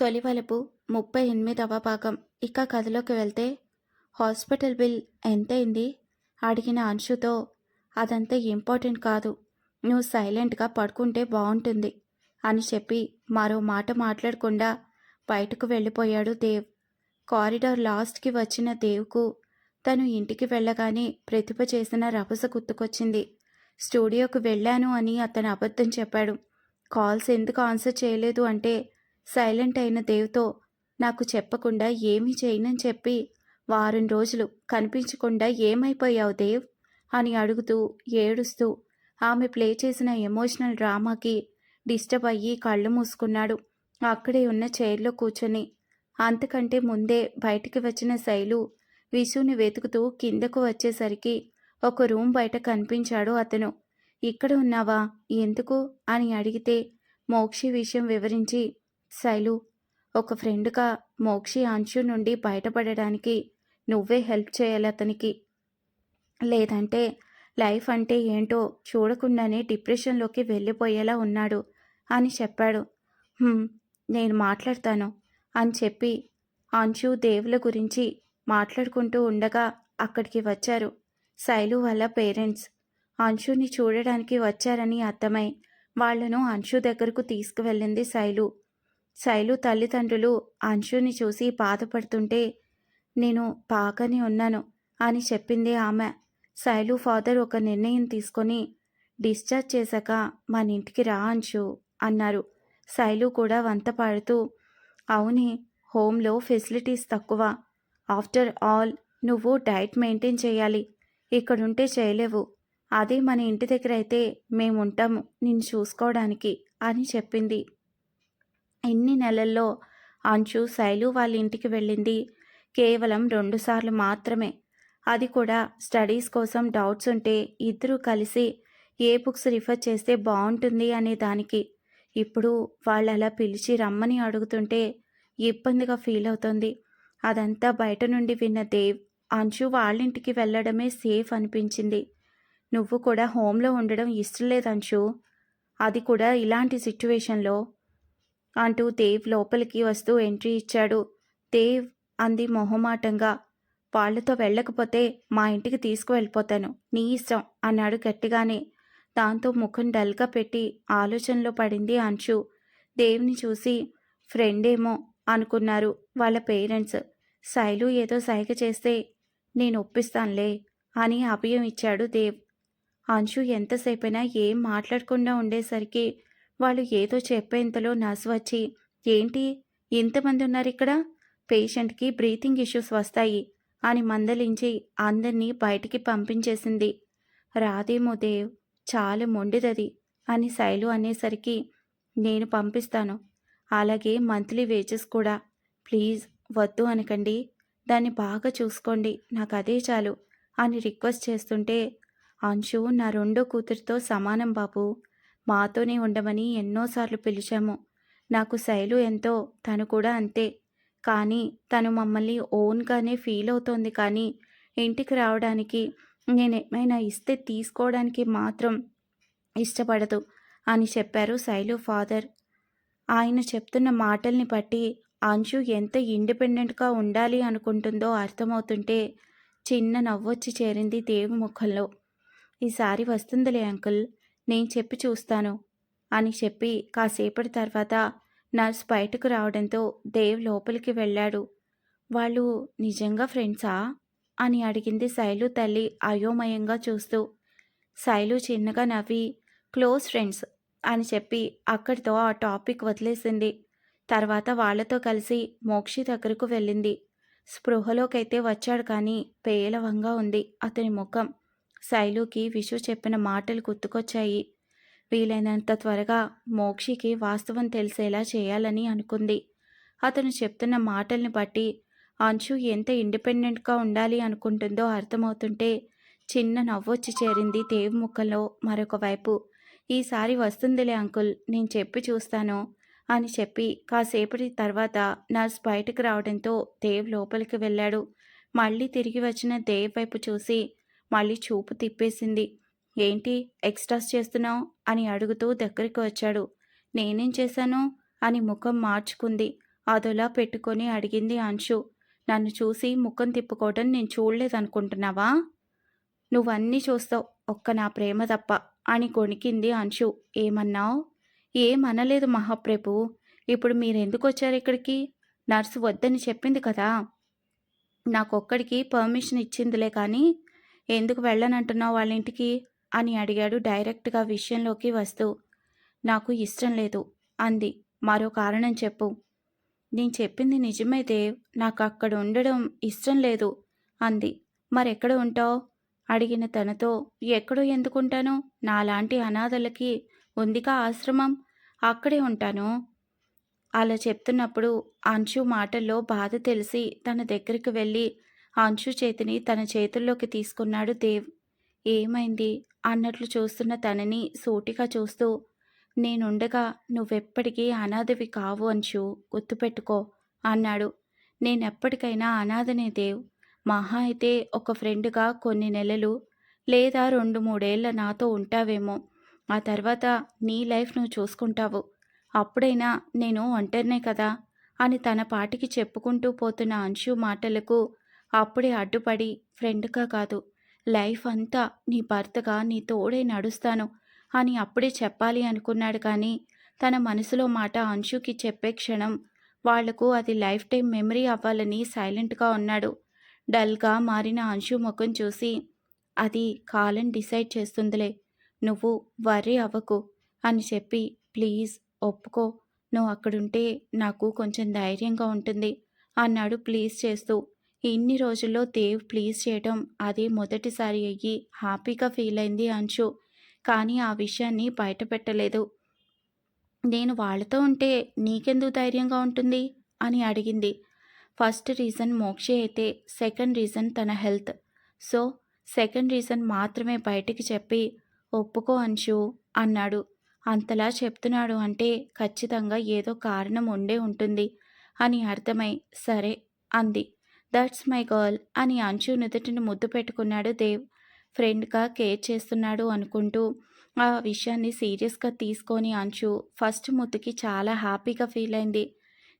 తొలివలపు ముప్పై ఎనిమిదవ భాగం. ఇక కథలోకి వెళ్తే హాస్పిటల్ బిల్ ఎంతైంది అడిగిన అంశుతో అదంతా ఇంపార్టెంట్ కాదు. నువ్వు సైలెంట్గా పడుకుంటే బాగుంటుంది అని చెప్పి మరో మాట మాట్లాడకుండా బయటకు వెళ్ళిపోయాడు దేవ్. కారిడార్ లాస్ట్కి వచ్చిన దేవ్కు తను ఇంటికి వెళ్ళగానే ప్రతిభ చేసిన రభస గుర్తుకొచ్చింది. స్టూడియోకు వెళ్ళాను అని అతను అబద్ధం చెప్పాడు. కాల్స్ ఎందుకు ఆన్సర్ చేయలేదు అంటే సైలెంట్ అయిన దేవ్తో నాకు చెప్పకుండా ఏమీ చేయనని చెప్పి వారం రోజులు కనిపించకుండా ఏమైపోయావు దేవ్ అని అడుగుతూ ఏడుస్తూ ఆమె ప్లే చేసిన ఎమోషనల్ డ్రామాకి డిస్టర్బ్ అయ్యి కళ్ళు మూసుకున్నాడు. అక్కడే ఉన్న చైర్లో కూర్చొని అంతకంటే ముందే బయటికి వచ్చిన శైలు విషుని వెతుకుతూ కిందకు వచ్చేసరికి ఒక రూమ్ బయట కనిపించాడు అతను. ఇక్కడ ఉన్నావా? ఎందుకు అని అడిగితే మోక్షి విషయం వివరించి శైలు ఒక ఫ్రెండ్గా మోక్షి అంశు నుండి బయటపడడానికి నువ్వే హెల్ప్ చేయాలి అతనికి. లేదంటే లైఫ్ అంటే ఏంటో చూడకుండానే డిప్రెషన్లోకి వెళ్ళిపోయేలా ఉన్నాడు అని చెప్పాడు. నేను మాట్లాడతాను అని చెప్పి అంశు దేవుల గురించి మాట్లాడుకుంటూ ఉండగా అక్కడికి వచ్చారు శైలు వాళ్ళ పేరెంట్స్. అంశుని చూడడానికి వచ్చారని అర్థమై వాళ్ళను అంశు దగ్గరకు తీసుకువెళ్ళింది శైలు. శైలు తల్లిదండ్రులు అంశుని చూసి బాధపడుతుంటే నేను బాగానే ఉన్నాను అని చెప్పింది ఆమె. శైలు ఫాదర్ ఒక నిర్ణయం తీసుకొని డిశ్చార్జ్ చేశాక మన ఇంటికి రా అంశు అన్నారు. శైలు కూడా వంత పాడుతూ అవునే హోమ్లో ఫెసిలిటీస్ తక్కువ. ఆఫ్టర్ ఆల్ నువ్వు డైట్ మెయింటైన్ చేయాలి. ఇక్కడుంటే చేయలేవు. అదే మన ఇంటి దగ్గర అయితే మేముంటాము నిన్ను చూసుకోవడానికి అని చెప్పింది. ఎన్ని నెలల్లో అంచు శైలు వాళ్ళ ఇంటికి వెళ్ళింది? కేవలం రెండుసార్లు మాత్రమే. అది కూడా స్టడీస్ కోసం డౌట్స్ ఉంటే ఇద్దరూ కలిసి ఏ బుక్స్ రిఫర్ చేస్తే బాగుంటుంది అనే దానికి. ఇప్పుడు వాళ్ళు అలా పిలిచి రమ్మని అడుగుతుంటే ఇబ్బందిగా ఫీల్ అవుతుంది. అదంతా బయట నుండి విన్న దేవ్ అంచు వాళ్ళింటికి వెళ్ళడమే సేఫ్ అనిపించింది. నువ్వు కూడా హోమ్లో ఉండడం ఇష్టం లేదు అది కూడా ఇలాంటి సిచ్యువేషన్లో అంటూ దేవ్ లోపలికి వస్తూ ఎంట్రీ ఇచ్చాడు. దేవ్ అంది మొహమాటంగా వాళ్ళతో వెళ్ళకపోతే మా ఇంటికి తీసుకువెళ్ళిపోతాను నీ ఇష్టం అన్నాడు గట్టిగానే. దాంతో ముఖం డల్గా పెట్టి ఆలోచనలో పడింది అంశు దేవ్ని చూసి ఫ్రెండేమో అనుకున్నారు వాళ్ళ పేరెంట్స్. శైలు ఏదో సైగ చేస్తే నేను ఒప్పిస్తానులే అని అభయం ఇచ్చాడు దేవ్. అంశు ఎంతసేపైనా ఏం మాట్లాడకుండా ఉండేసరికి వాళ్ళు ఏదో చెప్పేంతలో నర్స్ వచ్చి ఏంటి? ఎంతమంది ఉన్నారు ఇక్కడ పేషెంట్కి బ్రీతింగ్ ఇష్యూస్ వస్తాయి అని మందలించి అందరినీ బయటికి పంపించేసింది. రాదేమో దేవ్ చాలా మొండిదది అని శైలు అనేసరికి నేను పంపిస్తాను. అలాగే మంత్లీ వేజెస్ కూడా. ప్లీజ్ వద్దు అనకండి. దాన్ని బాగా చూసుకోండి. నాకు అదే చాలు అని రిక్వెస్ట్ చేస్తుంటే అంశు నా రెండో కూతురితో సమానం బాబు. మాతోనే ఉండమని ఎన్నోసార్లు పిలిచాము. నాకు శైలు ఎంతో తను కూడా అంతే. కానీ తను మమ్మల్ని ఓన్గానే ఫీల్ అవుతోంది. కానీ ఇంటికి రావడానికి నేను ఏమైనా ఇస్తే తీసుకోవడానికి మాత్రం ఇష్టపడదు అని చెప్పారు శైలు ఫాదర్. ఆయన చెప్తున్న మాటల్ని బట్టి అంశు ఎంత ఇండిపెండెంట్గా ఉండాలి అనుకుంటుందో అర్థమవుతుంటే చిన్న నవ్వొచ్చి చేరింది దేవి ముఖంలో. ఈసారి వస్తుందిలే అంకుల్ నేను చెప్పి చూస్తాను అని చెప్పి కాసేపటి తర్వాత నర్స్ బయటకు రావడంతో దేవ్ లోపలికి వెళ్ళాడు. వాళ్ళు నిజంగా ఫ్రెండ్సా? అని అడిగింది శైలు తల్లి అయోమయంగా చూస్తూ. శైలు చిన్నగా నవ్వి క్లోజ్ ఫ్రెండ్స్ అని చెప్పి అక్కడితో ఆ టాపిక్ వదిలేసింది. తర్వాత వాళ్ళతో కలిసి మోక్షి దగ్గరకు వెళ్ళింది. స్పృహలోకైతే వచ్చాడు కానీ పేలవంగా ఉంది అతని ముఖం. శైలుకి విషు చెప్పిన మాటలు గుర్తుకొచ్చాయి. వీలైనంత త్వరగా మోక్షికి వాస్తవం తెలిసేలా చేయాలని అనుకుంది. అతను చెప్తున్న మాటల్ని బట్టి అంశు ఎంత ఇండిపెండెంట్గా ఉండాలి అనుకుంటుందో అర్థమవుతుంటే చిన్న నవ్వొచ్చి చేరింది దేవ్ ముఖంలో మరొక వైపు. ఈసారి వస్తుందిలే అంకుల్ నేను చెప్పి చూస్తాను అని చెప్పి కాసేపటి తర్వాత నర్స్ బయటకు రావడంతో దేవ్ లోపలికి వెళ్ళాడు. మళ్ళీ తిరిగి వచ్చిన దేవ్ వైపు చూసి మళ్ళీ చూపు తిప్పేసింది. ఏంటి ఎక్స్ట్రాస్ చేస్తున్నావు? అని అడుగుతూ దగ్గరికి వచ్చాడు. నేనేం చేశాను? అని ముఖం మార్చుకుంది. అదోలా పెట్టుకొని అడిగింది అంశు. నన్ను చూసి ముఖం తిప్పుకోవటం నేను చూడలేదనుకుంటున్నావా? నువ్వన్నీ చూస్తావు. ఒక్క నా ప్రేమ తప్ప అని కొణికింది అంశు. ఏమన్నావు? ఏమనలేదు మహాప్రభు. ఇప్పుడు మీరెందుకు వచ్చారు ఇక్కడికి? నర్సు వద్దని చెప్పింది కదా. నాకొక్కడికి పర్మిషన్ ఇచ్చిందిలే కానీ ఎందుకు వెళ్ళనంటున్నావు వాళ్ళ ఇంటికి అని అడిగాడు డైరెక్ట్గా విషయంలోకి వస్తూ. నాకు ఇష్టం లేదు అంది. మరో కారణం చెప్పు. నేను చెప్పింది నిజమైతే నాకు అక్కడ ఉండడం ఇష్టం లేదు అంది. మరెక్కడ ఉంటావు? అడిగిన తనతో. ఎక్కడో ఎందుకుంటాను నాలాంటి అనాథలకి ఉందిగా ఆశ్రమం? అక్కడే ఉంటాను. అలా చెప్తున్నప్పుడు అంశు మాటల్లో బాధ తెలిసి తన దగ్గరికి వెళ్ళి అంశు చేతిని తన చేతుల్లోకి తీసుకున్నాడు దేవ్. ఏమైంది? అన్నట్లు చూస్తున్న తనని సూటిగా చూస్తూ నేనుండగా నువ్వెప్పటికీ అనాథవి కావు అంశు గుర్తుపెట్టుకో అన్నాడు. నేనెప్పటికైనా అనాథనే దేవ్. మహా అయితే ఒక ఫ్రెండ్గా కొన్ని నెలలు లేదా రెండు మూడేళ్ళ నాతో ఉంటావేమో. ఆ తర్వాత నీ లైఫ్ నువ్వు చూసుకుంటావు. అప్పుడైనా నేను ఒంటరినే కదా అని తన పాటికి చెప్పుకుంటూ పోతున్న అంశు మాటలకు అప్పుడే అడ్డుపడి ఫ్రెండ్గా కాదు లైఫ్ అంతా నీ భర్తగా నీ తోడే నడుస్తాను అని అప్పుడే చెప్పాలి అనుకున్నాడు కానీ తన మనసులో మాట అంశుకి చెప్పే క్షణం వాళ్ళకు అది లైఫ్ టైం మెమరీ అవ్వాలని సైలెంట్గా ఉన్నాడు. డల్గా మారిన అంశు ముఖం చూసి అది కాలం డిసైడ్ చేస్తుందిలే నువ్వు వర్రీ అవ్వకు అని చెప్పి ప్లీజ్ ఒప్పుకో నువ్వు అక్కడుంటే నాకు కొంచెం ధైర్యంగా ఉంటుంది అన్నాడు ప్లీజ్ చేస్తూ. ఇన్ని రోజుల్లో దేవ్ ప్లీజ్ చేయటం అది మొదటిసారి అయ్యి హ్యాపీగా ఫీల్ అయింది అంశు. కానీ ఆ విషయాన్ని బయట పెట్టలేదు నేను వాళ్ళతో ఉంటే నీకెందుకు ధైర్యంగా ఉంటుంది? అని అడిగింది. ఫస్ట్ రీజన్ మోక్షే అయితే సెకండ్ రీజన్ తన హెల్త్. సో సెకండ్ రీజన్ మాత్రమే బయటికి చెప్పి ఒప్పుకో అంశు అన్నాడు. అంతలా చెప్తున్నాడు అంటే ఖచ్చితంగా ఏదో కారణం ఉండే ఉంటుంది అని అర్థమై సరే అంది. దట్స్ మై గర్ల్ అని అంచు నుదుటిని ముద్దు పెట్టుకున్నాడు దేవ్. ఫ్రెండ్గా కేర్ చేస్తున్నాడు అనుకుంటూ ఆ విషయాన్ని సీరియస్గా తీసుకొని అంచు ఫస్ట్ ముద్దుకి చాలా హ్యాపీగా ఫీల్ అయింది.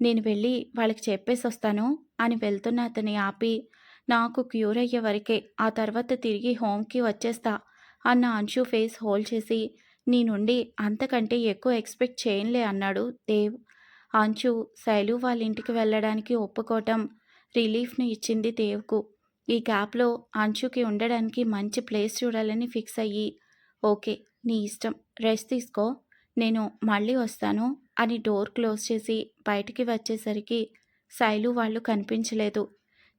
నేను వెళ్ళి వాళ్ళకి చెప్పేసి వస్తాను అని వెళ్తున్న అతని ఆపి నాకు క్యూర్ అయ్యే వరకే ఆ తర్వాత తిరిగి హోమ్కి వచ్చేస్తా అన్న అంశు ఫేస్ హోల్డ్ చేసి నీ నుండి అంతకంటే ఎక్కువ ఎక్స్పెక్ట్ చేయనులే అన్నాడు దేవ్. అంచు శైలు వాళ్ళ ఇంటికి వెళ్ళడానికి ఒప్పుకోవటం రిలీఫ్ను ఇచ్చింది దేవ్కు. ఈ గ్యాప్లో అంచుకి ఉండడానికి మంచి ప్లేస్ చూడాలని ఫిక్స్ అయ్యి ఓకే నీ ఇష్టం రెస్ట్ తీసుకో నేను మళ్ళీ వస్తాను అని డోర్ క్లోజ్ చేసి బయటికి వచ్చేసరికి శైలు వాళ్ళు కనిపించలేదు.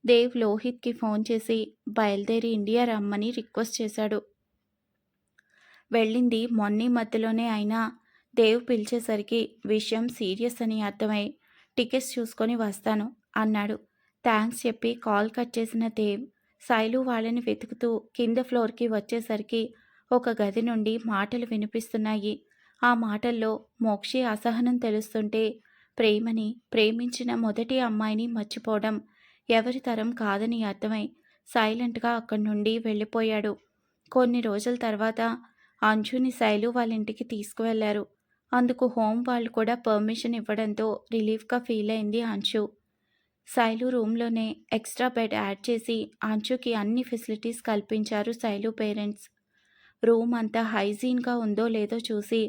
దేవ్ లోహిత్కి ఫోన్ చేసి బయలుదేరి ఇండియా రమ్మని రిక్వెస్ట్ చేశాడు. వెళ్ళింది మొన్నీ మధ్యలోనే అయినా దేవ్ పిలిచేసరికి విషయం సీరియస్ అని అర్థమై టికెట్స్ చూసుకొని వస్తాను అన్నాడు. థ్యాంక్స్ చెప్పి కాల్ కట్ చేసిన దేవ్ శైలు వాళ్ళని వెతుకుతూ కింద ఫ్లోర్కి వచ్చేసరికి ఒక గది నుండి మాటలు వినిపిస్తున్నాయి. ఆ మాటల్లో మోక్షి అసహనం తెలుస్తుంటే ప్రేమని ప్రేమించిన మొదటి అమ్మాయిని మర్చిపోవడం ఎవరి తరం కాదని అర్థమై సైలెంట్గా అక్కడి నుండి వెళ్ళిపోయాడు. కొన్ని రోజుల తర్వాత అంజుని శైలు వాళ్ళ ఇంటికి తీసుకువెళ్ళారు అందుకు హోమ్ వాళ్ళు కూడా పర్మిషన్ ఇవ్వడంతో రిలీఫ్గా ఫీల్ అయింది అంశు. శైలు రూమ్లోనే ఎక్స్ట్రా బెడ్ యాడ్ చేసి అంశుకి అన్ని ఫెసిలిటీస్ కల్పించారు శైలు పేరెంట్స్. రూమ్ అంతా హైజీన్గా ఉందో లేదో చూసి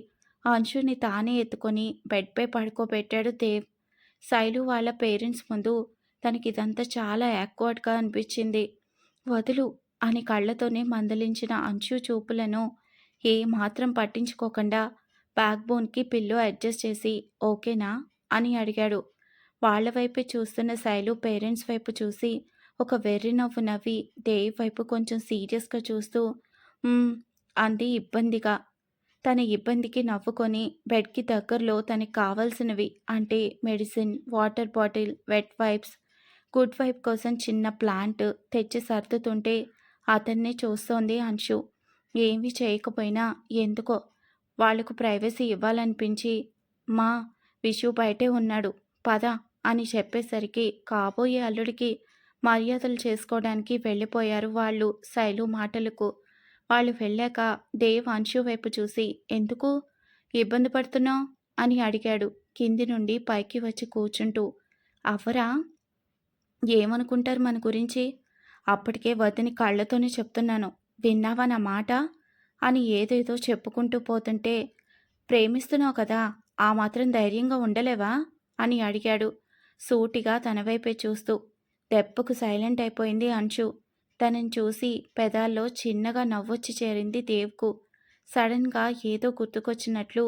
అంశుని తానే ఎత్తుకొని బెడ్పై పడుకోబెట్టాడు దేవ్. శైలు వాళ్ళ పేరెంట్స్ ముందు తనకి ఇదంతా చాలా యాక్వర్డ్గా అనిపించింది. వదులు అని కళ్ళతోనే మందలించిన అంశు చూపులను ఏ మాత్రం పట్టించుకోకుండా బ్యాక్ బోన్కి పిల్లో అడ్జస్ట్ చేసి ఓకేనా? అని అడిగాడు. వాళ్ళ వైపే చూస్తున్న శైలు పేరెంట్స్ వైపు చూసి ఒక వెర్రి నవ్వు నవ్వి దేవ్ వైపు కొంచెం సీరియస్గా చూస్తూ అంది ఇబ్బందిగా. తన ఇబ్బందికి నవ్వుకొని బెడ్కి దగ్గరలో తనకి కావాల్సినవి అంటే medicine water bottle wet wipes good wipe కోసం చిన్న ప్లాంట్ తెచ్చి సర్దుతుంటే అతన్నే చూస్తోంది అంశు. ఏమీ చేయకపోయినా ఎందుకో? వాళ్ళకు ప్రైవసీ ఇవ్వాలనిపించి మా విషు బయటే ఉన్నాడు. పద. అని చెప్పేసరికి కాబోయే అల్లుడికి మర్యాదలు చేసుకోవడానికి వెళ్ళిపోయారు వాళ్ళు శైలు మాటలకు. వాళ్ళు వెళ్ళాక దేవ్ అంశు వైపు చూసి ఎందుకు? ఇబ్బంది పడుతున్నావు? అని అడిగాడు కింది నుండి పైకి వచ్చి కూర్చుంటూ. అవ్వరా? ఏమనుకుంటారు మన గురించి? అప్పటికే వదిని కళ్ళతోనే చెప్తున్నాను. విన్నావా నా మాట? అని ఏదేదో చెప్పుకుంటూ పోతుంటే ప్రేమిస్తున్నావు కదా ఆ మాత్రం ధైర్యంగా ఉండలేవా? అని అడిగాడు సూటిగా తన వైపే చూస్తూ దెబ్బకు సైలెంట్ అయిపోయింది అంశు తనని చూసి పెదాల్లో చిన్నగా నవ్వొచ్చి చేరింది దేవ్కు. సడన్గా ఏదో గుర్తుకొచ్చినట్లు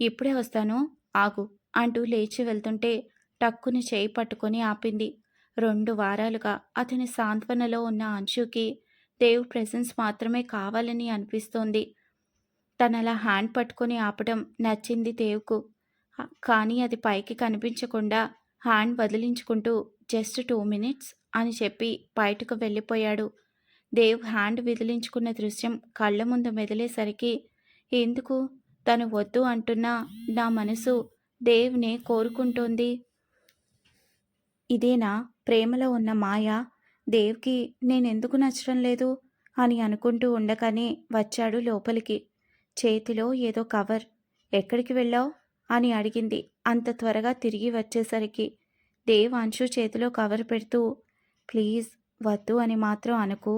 ఇప్పుడే వస్తాను ఆగు అంటూ లేచి వెళ్తుంటే టక్కుని చేయి పట్టుకొని ఆపింది. రెండు వారాలుగా అతని సాంత్వనలో ఉన్న అంశుకి దేవ్ ప్రెసెన్స్ మాత్రమే కావాలని అనిపిస్తోంది. తనలా హ్యాండ్ పట్టుకొని ఆపడం నచ్చింది దేవ్కు. కానీ అది పైకి కనిపించకుండా హ్యాండ్ వదిలించుకుంటూ జస్ట్ టూ మినిట్స్ అని చెప్పి బయటకు వెళ్ళిపోయాడు. దేవ్ హ్యాండ్ విదిలించుకున్న దృశ్యం కళ్ళ ముందు మెదిలేసరికి ఎందుకు? తను వద్దు అంటున్నా నా మనసు దేవ్నే కోరుకుంటోంది. ఇదేనా? ప్రేమలో ఉన్న మాయ? దేవ్కి నేనెందుకు నచ్చడం లేదు? అని అనుకుంటూ ఉండగానే వచ్చాడు లోపలికి. చేతిలో ఏదో కవర్. ఎక్కడికి వెళ్ళావు? అని అడిగింది. అంత త్వరగా తిరిగి వచ్చేసరికి దేవ్ అంశు చేతిలో కవర్ పెడుతూ ప్లీజ్ వద్దు అని మాత్రం అనుకు.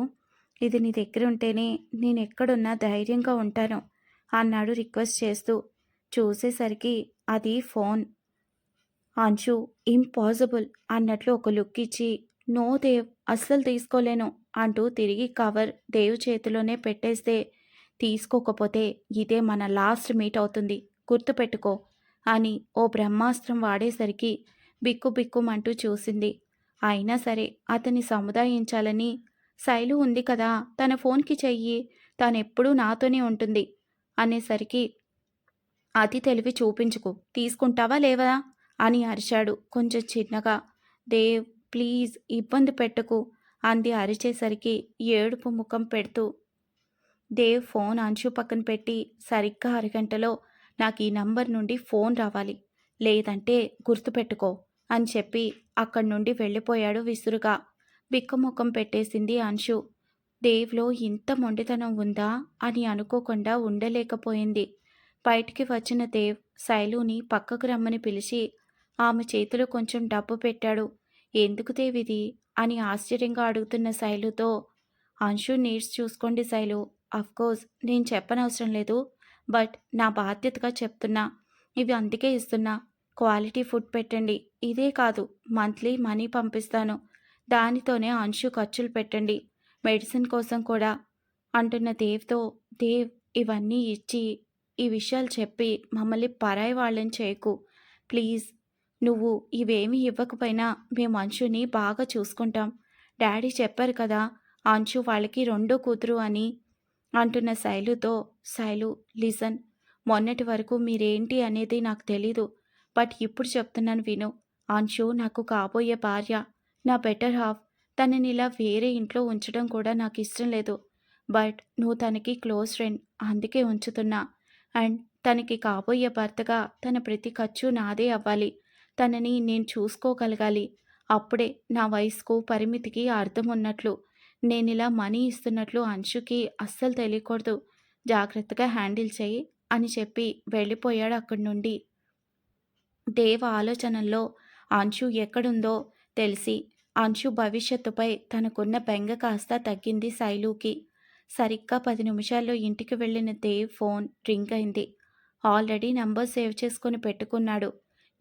ఇది నీ దగ్గర ఉంటేనే నేను ఎక్కడున్నా ధైర్యంగా ఉంటాను అన్నాడు రిక్వెస్ట్ చేస్తూ. చూసేసరికి అది ఫోన్. అంశు ఇంపాసిబుల్ అన్నట్లు ఒక లుక్ ఇచ్చి నో దేవ్ అస్సలు తీసుకోలేను అంటూ తిరిగి కవర్ దేవ్ చేతిలోనే పెట్టేస్తే తీసుకోకపోతే ఇదే మన లాస్ట్ మీట్ అవుతుంది. గుర్తుపెట్టుకో. అని ఓ బ్రహ్మాస్త్రం వాడేసరికి బిక్కుబిక్కుమంటూ చూసింది. అయినా సరే అతన్ని సముదాయించాలని శైలు ఉంది కదా తన ఫోన్కి చెయ్యి తనెప్పుడూ నాతోనే ఉంటుంది అనేసరికి అతి తెలివి చూపించుకు తీసుకుంటావా లేవా అని అరిచాడు కొంచెం చిన్నగా. దేవ్ ప్లీజ్ ఇబ్బంది పెట్టకు అంది అరిచేసరికి ఏడుపు ముఖం పెడుతూ. దేవ్ ఫోన్ అంచు పక్కన పెట్టి సరిగ్గా అరగంటలో నాకు ఈ నంబర్ నుండి ఫోన్ రావాలి. లేదంటే గుర్తుపెట్టుకో అని చెప్పి అక్కడి నుండి వెళ్ళిపోయాడు విసురుగా. బిక్కముఖం పెట్టేసింది అంశు. దేవ్లో ఇంత మొండితనం ఉందా? అని అనుకోకుండా ఉండలేకపోయింది. బయటికి వచ్చిన దేవ్ శైలుని పక్కకు రమ్మని పిలిచి ఆమె చేతిలో కొంచెం డబ్బు పెట్టాడు. ఎందుకు దేవ్ ఇది? అని ఆశ్చర్యంగా అడుగుతున్న శైలుతో అంశు నీడ్స్ చూసుకోండి శైలు. కోర్స్ నేను చెప్పనవసరం లేదు. బట్ నా బాధ్యతగా చెప్తున్నా. ఇవి అందుకే ఇస్తున్నా. క్వాలిటీ ఫుడ్ పెట్టండి. ఇదే కాదు మంత్లీ మనీ పంపిస్తాను. దానితోనే అంశు ఖర్చులు పెట్టండి. మెడిసిన్ కోసం కూడా అంటున్న దేవ్తో దేవ్ ఇవన్నీ ఇచ్చి ఈ విషయాలు చెప్పి మమ్మల్ని పరాయి వాళ్ళని చేయకు. ప్లీజ్ నువ్వు ఇవేమీ ఇవ్వకపోయినా మేము అంశుని బాగా చూసుకుంటాం. డాడీ చెప్పారు కదా అంశు వాళ్ళకి రెండో కూతురు అని అంటున్న శైలుతో శైలు లిసన్ మొన్నటి వరకు మీరేంటి అనేది నాకు తెలీదు బట్ ఇప్పుడు చెప్తున్నాను విను. అంశు నాకు కాబోయే భార్య. నా బెటర్ హాఫ్. తనని ఇలా వేరే ఇంట్లో ఉంచడం కూడా నాకు ఇష్టం లేదు. బట్ నువ్వు తనకి క్లోజ్ ఫ్రెండ్. అందుకే ఉంచుతున్నా. అండ్ తనకి కాబోయే భర్తగా తన ప్రతి ఖర్చు నాదే అవ్వాలి. తనని నేను చూసుకోగలగాలి. అప్పుడే నా వయసుకు పరిమితికి అర్థం ఉన్నట్లు. నేను ఇలా మనీ ఇస్తున్నట్లు అంశుకి అస్సలు తెలియకూడదు. జాగ్రత్తగా హ్యాండిల్ చేయి అని చెప్పి వెళ్ళిపోయాడు అక్కడి నుండి. దేవ ఆలోచనల్లో అంశు ఎక్కడుందో తెలిసి అంశు భవిష్యత్తుపై తనకున్న బెంగ కాస్త తగ్గింది శైలుకి. సరిగ్గా పది నిమిషాల్లో ఇంటికి వెళ్ళిన దేవ్ ఫోన్ రింగ్ అయింది. ఆల్రెడీ నంబర్ సేవ్ చేసుకుని పెట్టుకున్నాడు.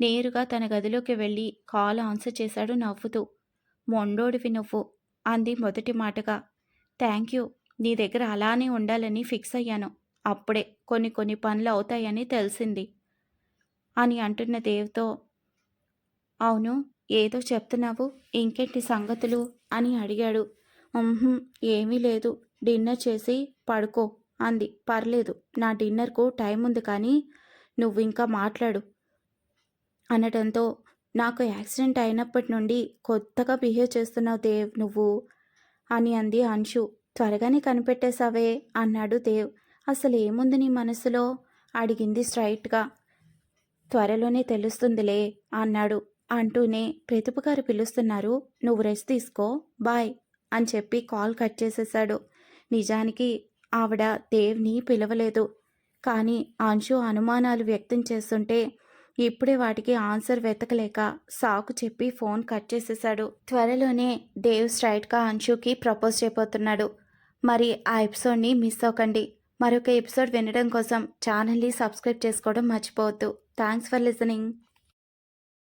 నేరుగా తన గదిలోకి వెళ్ళి కాల్ ఆన్సర్ చేశాడు నవ్వుతూ. మొండోడివి నువ్వు. అంది మొదటి మాటగా. Thank you. నీ దగ్గర అలానే ఉండాలని ఫిక్స్ అయ్యాను. అప్పుడే కొన్ని కొన్ని పనులు అవుతాయని తెలిసింది. అని అంటున్న దేవ్తో అవును ఏదో చెప్తున్నావు ఇంకేంటి సంగతులు? అని అడిగాడు. ఏమీ లేదు. డిన్నర్ చేసి పడుకో అంది. పర్లేదు నా డిన్నర్కు టైం ఉంది కానీ నువ్వు ఇంకా మాట్లాడు అనడంతో నాకు యాక్సిడెంట్ అయినప్పటి నుండి కొత్తగా బిహేవ్ చేస్తున్నావు దేవ్ నువ్వు? అని అంది అంశు. త్వరగానే కనిపెట్టేశావే అన్నాడు దేవ్. అసలు ఏముంది నీ మనసులో? అడిగింది స్ట్రైట్గా. త్వరలోనే తెలుస్తుందిలే అన్నాడు. అంటూనే ప్రతిభ గారు పిలుస్తున్నారు. నువ్వు రెస్ట్ తీసుకో బాయ్ అని చెప్పి కాల్ కట్ చేసేశాడు. నిజానికి ఆవిడ దేవ్ని పిలవలేదు. కానీ అంశు అనుమానాలు వ్యక్తం చేస్తుంటే ఇప్పుడే వాటికి ఆన్సర్ వెతకలేక సాకు చెప్పి ఫోన్ కట్ చేసేశాడు. త్వరలోనే దేవ్ స్ట్రైట్గా అంశుకి ప్రపోజ్ చేయబోతున్నాడు. మరి ఆ ఎపిసోడ్ని మిస్ అవ్వకండి. మరొక ఎపిసోడ్ వినడం కోసం ఛానల్ని సబ్స్క్రైబ్ చేసుకోవడం మర్చిపోవద్దు. Thanks for listening